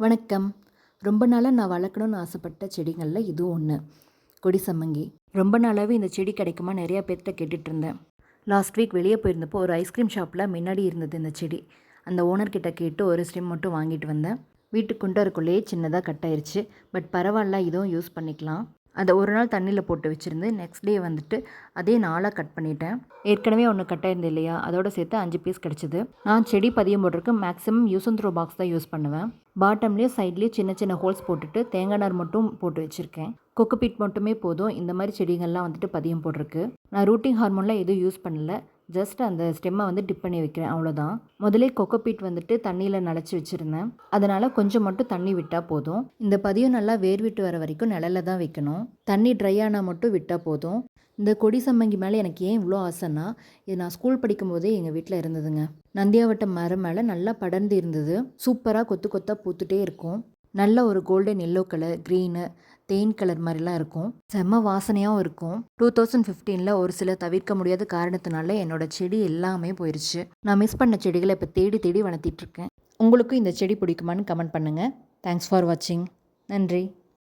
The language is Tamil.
வணக்கம். ரொம்ப நாளாக நான் வளர்க்கணும்னு ஆசைப்பட்ட செடிகளில் இதுவும் ஒன்று கொடி சம்மங்கி. ரொம்ப நாளாகவே இந்த செடி கிடைக்குமா நிறையா பேர்த்த கேட்டுட்டு இருந்தேன் லாஸ்ட் வீக் வெளியே போயிருந்தப்போ ஒரு ஐஸ்கிரீம் ஷாப்பில் முன்னாடி இருந்தது இந்த செடி. அந்த ஓனர்கிட்ட கேட்டு ஒரு ஸ்டெம் மட்டும் வாங்கிட்டு வந்தேன். வீட்டுக்கு கொண்டு வரக்குள்ளேயே சின்னதாக கட் ஆயிருச்சு. பட் பரவாயில்ல இதுவும் யூஸ் பண்ணிக்கலாம். அதை ஒரு நாள் தண்ணியில் போட்டு வச்சுருந்து நெக்ஸ்ட் டே வந்துட்டு அதே நாளாக கட் பண்ணிட்டேன். ஏற்கனவே ஒன்று கட் ஆயிருந்தது இல்லையா? அதோட சேர்த்து அஞ்சு பீஸ் கிடச்சிது. நான் செடி பதியம் போட்டிருக்கு maximum use and throw box தான் யூஸ் பண்ணுவேன் பாட்டம்லேயும் சைட்லேயும் சின்ன சின்ன ஹோல்ஸ் போட்டுட்டு தேங்காய் நார் மட்டும் போட்டு வச்சுருக்கேன். கொக்கோபீட் மட்டுமே போதும். இந்த மாதிரி செடிகள்லாம் வந்துட்டு பதியம் போட்டிருக்கு. நான் ரூட்டிங் ஹார்மோன்லாம் எதுவும் யூஸ் பண்ணல. ஜஸ்ட் அந்த ஸ்டெம்மை வந்து டிப் பண்ணி வைக்கிறேன் அவ்வளோதான் முதலே கொக்கோபீட் வந்துட்டு தண்ணியில் நனைச்சி வச்சுருந்தேன். அதனால் கொஞ்சம் மட்டும் தண்ணி விட்டால் போதும். இந்த பதியம் நல்லா வேர் விட்டு வர வரைக்கும் நிழலில் தான் வைக்கணும். தண்ணி ட்ரை ஆனால் மட்டும் விட்டால் போதும். இந்த கொடி சம்மங்கி மேலே எனக்கு ஏன் இவ்வளோ ஆசைன்னா இது நான் ஸ்கூல் படிக்கும்போதே எங்கள் வீட்டில் இருந்ததுங்க. நந்தியாவட்டம் மரம் மேலே நல்லா படர்ந்து இருந்தது. சூப்பராக கொத்து கொத்தாக பூத்துட்டே இருக்கும். நல்ல ஒரு கோல்டன் எல்லோ கலர் க்ரீனு தேன் கலர் மாதிரிலாம் இருக்கும். செம்ம வாசனையாகவும் இருக்கும். டூ தௌசண்ட் ஃபிஃப்டீனில் ஒரு சில தவிர்க்க முடியாத காரணத்தினால என்னோட செடி எல்லாமே போயிடுச்சு நான் மிஸ் பண்ண செடிகளை இப்போ தேடி தேடி வளர்த்திட்ருக்கேன் உங்களுக்கும் இந்த செடி பிடிக்குமான்னு கமெண்ட் பண்ணுங்கள் தேங்க்ஸ் ஃபார் வாட்சிங் நன்றி.